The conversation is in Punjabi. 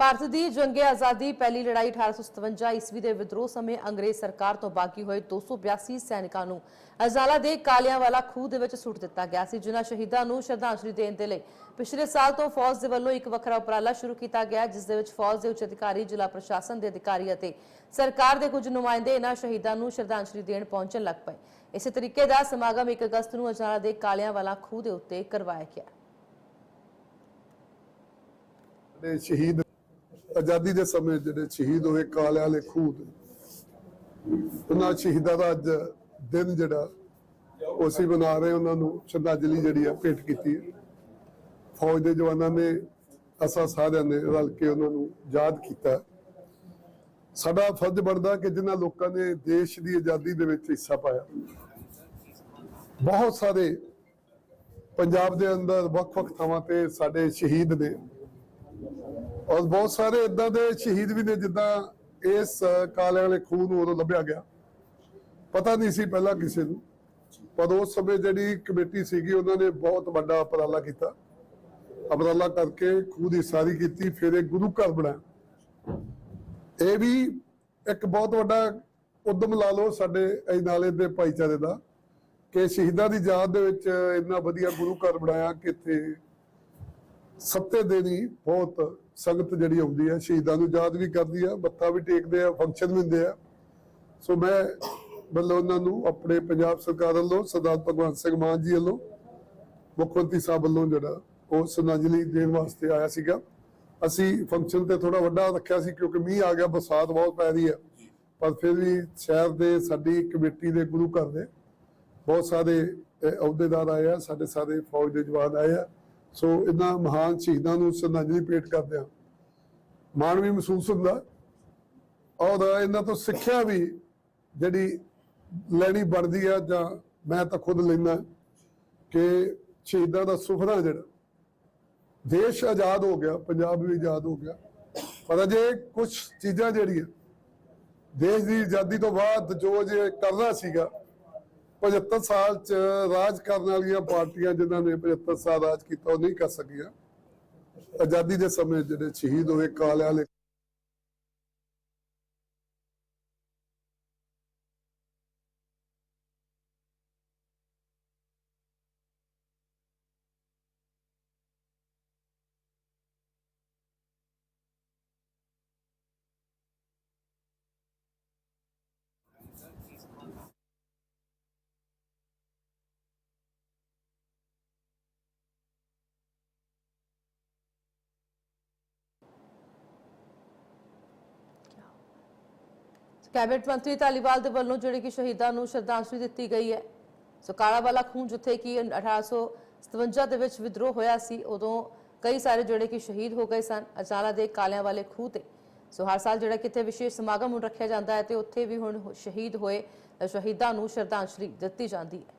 ਭਾਰਤ ਦੀ ਜੰਗੇ ਆਜ਼ਾਦੀ ਪਹਿਲੀ ਲੜਾਈ 1857 ਈਸਵੀ ਦੇ ਵਿਦਰੋਹ ਸਮੇਂ ਅੰਗਰੇਜ਼ ਸਰਕਾਰ ਤੋਂ ਬਾਕੀ ਹੋਏ 282 ਸੈਨਿਕਾਂ ਨੂੰ ਅਜ਼ਾਲਾ ਦੇ ਕਾਲਿਆਂ ਖੂਹ ਦੇ ਵਿੱਚ ਸੁੱਟ ਦਿੱਤਾ ਗਿਆ ਸੀ, ਜਿਨ੍ਹਾਂ ਸ਼ਹੀਦਾਂ ਨੂੰ ਸ਼ਰਧਾਂਜਲੀ ਦੇਣ ਦੇ ਲਈ ਪਿਛਲੇ ਸਾਲ ਤੋਂ ਫੌਜ ਦੇ ਵੱਲੋਂ ਇੱਕ ਵੱਖਰਾ ਉਪਰਾਲਾ ਸ਼ੁਰੂ ਕੀਤਾ ਗਿਆ, ਜਿਸ ਦੇ ਵਿੱਚ ਫੌਜ ਦੇ ਉੱਚ ਅਧਿਕਾਰੀ, ਜ਼ਿਲ੍ਹਾ ਪ੍ਰਸ਼ਾਸਨ ਦੇ ਅਧਿਕਾਰੀ ਅਤੇ ਸਰਕਾਰ ਦੇ ਕੁਝ ਨੁਮਾਇੰਦੇ ਇਹਨਾਂ ਸ਼ਹੀਦਾਂ ਨੂੰ ਸ਼ਰਧਾਂਜਲੀ ਦੇਣ ਪਹੁੰਚਣ ਲੱਗ ਪਏ। ਇਸੇ ਤਰੀਕੇ ਦਾ ਸਮਾਗਮ 1 ਅਗਸਤ ਨੂੰ ਅਜ਼ਾਲਾ ਦੇ ਕਾਲਿਆਂ ਵਾਲਾ ਖੂਹ ਦੇ ਉੱਤੇ ਕਰਵਾਇਆ ਗਿਆ। ਜਿਹੜੇ ਸ਼ਹੀਦ ਆਜ਼ਾਦੀ ਦੇ ਸਮੇਂ ਜਿਹੜੇ ਸ਼ਹੀਦ ਹੋਏ ਕਾਲੇ ਵਾਲੇ ਖੂਹ ਤੇ ਉਹਨਾਂ ਸ਼ਹੀਦਾਂ ਦਾ ਅੱਜ ਦਿਨ ਜਿਹੜਾ, ਉਹ ਅਸੀਂ ਰਹੇ ਉਹਨਾਂ ਨੂੰ ਸ਼ਰਧਾਂਜਲੀ ਜਿਹੜੀ ਆ ਭੇਟ ਕੀਤੀ ਹੈ। ਫੌਜ ਦੇ ਜਵਾਨਾਂ ਨੇ, ਅਸਾਂ ਸਾਰਿਆਂ ਨੇ ਰਲ ਕੇ ਉਹਨਾਂ ਨੂੰ ਯਾਦ ਕੀਤਾ ਸਾਡਾ ਫਰਜ਼ ਬਣਦਾ ਕਿ ਜਿਨ੍ਹਾਂ ਲੋਕਾਂ ਨੇ ਦੇਸ਼ ਦੀ ਆਜ਼ਾਦੀ ਦੇ ਵਿੱਚ ਹਿੱਸਾ ਪਾਇਆ। ਬਹੁਤ ਸਾਰੇ ਪੰਜਾਬ ਦੇ ਅੰਦਰ ਵੱਖ-ਵੱਖ ਥਾਵਾਂ ਤੇ ਸਾਡੇ ਸ਼ਹੀਦ ਨੇ ਔਰ ਬਹੁਤ ਸਾਰੇ ਇਦਾਂ ਦੇ ਸ਼ਹੀਦ ਵੀ ਨੇ ਜਿੱਦਾਂ ਇਸ ਕਾਲੇ ਵਾਲੇ ਖੂਨ ਨੂੰ ਉਦੋਂ ਲੱਭਿਆ ਗਿਆ। ਪਤਾ ਨਹੀਂ ਸੀ ਪਹਿਲਾਂ ਕਿਸੇ ਨੂੰ। ਪਰ ਉਸ ਸਮੇਂ ਜਿਹੜੀ ਕਮੇਟੀ ਸੀਗੀ, ਉਹਨਾਂ ਨੇ ਬਹੁਤ ਵੱਡਾ ਉਪਰਾਲਾ ਕੀਤਾ। ਉਪਰਾਲਾ ਕਰਕੇ ਖੂਹ ਦੀ ਸਾਰੀ ਕੀਤੀ, ਫਿਰ ਇਹ ਗੁਰੂ ਘਰ ਬਣਾਇਆ। ਇਹ ਵੀ ਇੱਕ ਬਹੁਤ ਵੱਡਾ ਉਦਮ ਲਾ ਲਓ ਸਾਡੇ ਇਹ ਨਾਲੇ ਦੇ ਭਾਈਚਾਰੇ ਦਾ, ਕਿ ਸ਼ਹੀਦਾਂ ਦੀ ਯਾਦ ਦੇ ਵਿੱਚ ਇੰਨਾ ਵਧੀਆ ਗੁਰੂ ਘਰ ਬਣਾਇਆ, ਕਿ ਇੱਥੇ ਸੱਤੇ ਦਿਨ ਹੀ ਬਹੁਤ ਸੰਗਤ ਜਿਹੜੀ ਆਉਂਦੀ ਹੈ, ਸ਼ਹੀਦਾਂ ਨੂੰ ਯਾਦ ਵੀ ਕਰਦੀ ਆ ਮੱਥਾ ਵੀ ਟੇਕਦੇ ਆ ਫੰਕਸ਼ਨ ਵੀ ਹੁੰਦੇ ਆ। ਸੋ ਮੈਂ ਵੱਲੋਂ ਉਹਨਾਂ ਨੂੰ ਆਪਣੇ ਪੰਜਾਬ ਸਰਕਾਰ ਵੱਲੋਂ, ਸਰਦਾਰ ਭਗਵੰਤ ਸਿੰਘ ਮਾਨ ਜੀ ਵੱਲੋਂ ਮੁੱਖ ਮੰਤਰੀ ਸਾਹਿਬ ਵੱਲੋਂ ਜਿਹੜਾ ਉਹ ਸ਼ਰਧਾਂਜਲੀ ਦੇਣ ਵਾਸਤੇ ਆਇਆ ਸੀਗਾ। ਅਸੀਂ ਫੰਕਸ਼ਨ ਤੇ ਥੋੜਾ ਵੱਡਾ ਰੱਖਿਆ ਸੀ ਕਿਉਂਕਿ ਮੀਂਹ ਆ ਗਿਆ, ਬਰਸਾਤ ਬਹੁਤ ਪੈ ਰਹੀ ਹੈ। ਪਰ ਫਿਰ ਵੀ ਸ਼ਹਿਰ ਦੇ ਸਾਡੀ ਕਮੇਟੀ ਦੇ ਗੁਰੂ ਘਰ ਦੇ ਬਹੁਤ ਸਾਰੇ ਅਹੁਦੇਦਾਰ ਆਏ ਆ, ਸਾਡੇ ਸਾਰੇ ਫੌਜ ਦੇ ਜਵਾਨ ਆਏ ਆ। ਸੋ ਇਹਨਾਂ ਮਹਾਨ ਸ਼ਹੀਦਾਂ ਨੂੰ ਸ਼ਰਧਾਂਜਲੀ ਭੇਟ ਕਰਦੇ ਆ ਮਾਣ ਵੀ ਮਹਿਸੂਸ ਹੁੰਦਾ। ਔਰ ਇਹਨਾਂ ਤੋਂ ਸਿੱਖਿਆ ਵੀ ਜਿਹੜੀ ਲੈਣੀ ਬਣਦੀ ਆ ਜਾਂ ਮੈਂ ਤਾਂ ਖੁਦ ਲੈਣਾ ਕਿ ਸ਼ਹੀਦਾਂ ਦਾ ਸੁਪਨਾ ਜਿਹੜਾ, ਦੇਸ਼ ਆਜ਼ਾਦ ਹੋ ਗਿਆ, ਪੰਜਾਬ ਵੀ ਆਜ਼ਾਦ ਹੋ ਗਿਆ। ਪਰ ਅਜੇ ਕੁਝ ਚੀਜ਼ਾਂ ਜਿਹੜੀਆਂ, ਦੇਸ਼ ਦੀ ਆਜ਼ਾਦੀ ਤੋਂ ਬਾਅਦ ਜੋ ਜੇ ਕਰਨਾ ਸੀਗਾ 75 ਸਾਲ ਚ ਰਾਜ ਕਰਨ ਵਾਲੀਆਂ ਪਾਰਟੀਆਂ ਜਿਨ੍ਹਾਂ ਨੇ 75 ਸਾਲ ਰਾਜ ਕੀਤਾ, ਉਹ ਨਹੀਂ ਕਰ ਸਕੀਆਂ। ਆਜ਼ਾਦੀ ਦੇ ਸਮੇਂ ਜਿਹੜੇ ਸ਼ਹੀਦ ਹੋਏ ਕਾਲੇ ਵਾਲੇ ਕੈਬਨਿਟ ਮੰਤਰੀ ਧਾਲੀਵਾਲ ਦੇ ਵੱਲੋਂ ਜਿਹੜੇ ਕਿ ਸ਼ਹੀਦਾਂ ਨੂੰ ਸ਼ਰਧਾਂਜਲੀ ਦਿੱਤੀ ਗਈ ਹੈ। ਸੋ ਕਾਲਾ ਵਾਲਾ ਖੂਨ ਜਿੱਥੇ ਕਿ 1857 ਦੇ ਵਿੱਚ ਵਿਦਰੋਹ ਹੋਇਆ ਸੀ, ਉਦੋਂ ਕਈ ਸਾਰੇ ਜਿਹੜੇ ਕਿ ਸ਼ਹੀਦ ਹੋ ਗਏ ਸਨ, ਅਜਾਲਾ ਦੇ ਕਾਲਿਆਂ ਵਾਲੇ ਖੂਹ ਤੇ। ਸੋ ਹਰ ਸਾਲ ਜਿਹੜਾ ਕਿਤੇ ਵਿਸ਼ੇਸ਼ ਸਮਾਗਮ ਹੁਣ ਰੱਖਿਆ ਜਾਂਦਾ ਹੈ ਤੇ ਉੱਥੇ ਵੀ ਹੁਣ ਸ਼ਹੀਦ ਹੋਏ, ਸ਼ਹੀਦਾਂ ਨੂੰ ਸ਼ਰਧਾਂਜਲੀ ਦਿੱਤੀ ਜਾਂਦੀ ਹੈ।